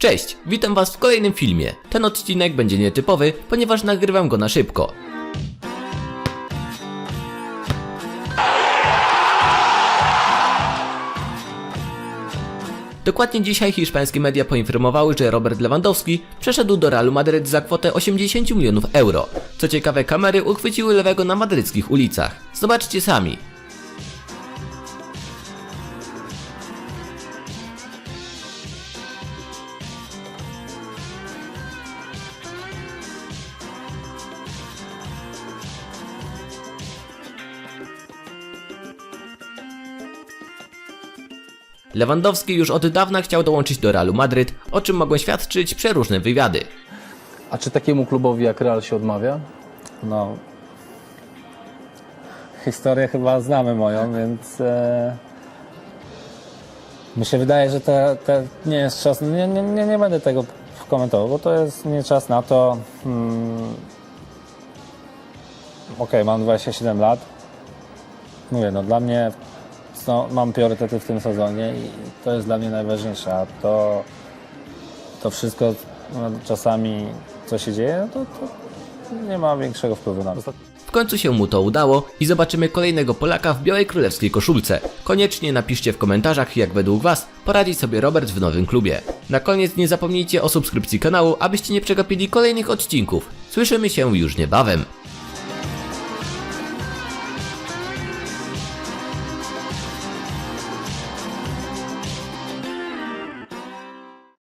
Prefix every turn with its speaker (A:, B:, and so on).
A: Cześć, witam was w kolejnym filmie. Ten odcinek będzie nietypowy, ponieważ nagrywam go na szybko. Dokładnie dzisiaj hiszpańskie media poinformowały, że Robert Lewandowski przeszedł do Realu Madryt za kwotę 80 milionów euro. Co ciekawe, kamery uchwyciły lewego na madryckich ulicach. Zobaczcie sami. Lewandowski już od dawna chciał dołączyć do Realu Madryt, o czym mogą świadczyć przeróżne wywiady.
B: A czy takiemu klubowi jak Real się odmawia?
C: No. Historię chyba znamy moją, więc. E, mi się wydaje, że te, te nie jest czas. Nie, nie, nie, nie będę tego komentował, bo to jest nie czas na to. Hmm, Okej, mam 27 lat. Mówię, no dla mnie no, mam priorytety w tym sezonie i to jest dla mnie najważniejsze. A to, to wszystko no, czasami, co się dzieje, no to, to nie ma większego wpływu na to.
A: W końcu się mu to udało i zobaczymy kolejnego Polaka w białej królewskiej koszulce. Koniecznie napiszcie w komentarzach, jak według Was poradzi sobie Robert w nowym klubie. Na koniec nie zapomnijcie o subskrypcji kanału, abyście nie przegapili kolejnych odcinków. Słyszymy się już niebawem.